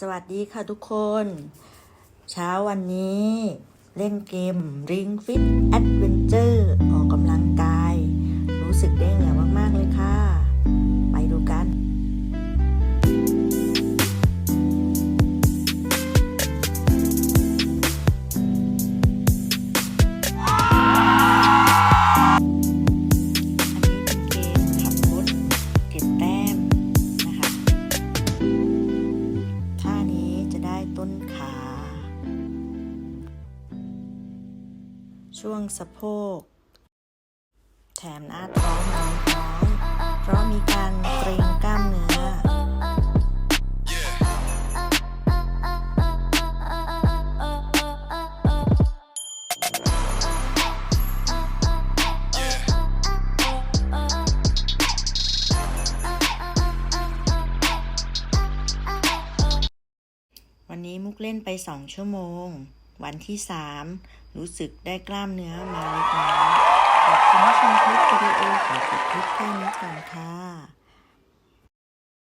สวัสดีค่ะทุกคน เช้าวันนี้เล่นเกม Ring Fit Adventure ต้นขา ช่วงสะโพก แถมหน้าท้องน้อง เพราะมีการ วันนี้มุกเล่นไปสองชั่วโมง วันที่สามรู้สึกได้กล้ามเนื้อมาเล็กน้อยขอบคุณที่ชมคลิปวิดีโอขอจบคลิปแค่นี้ก่อนค่ะ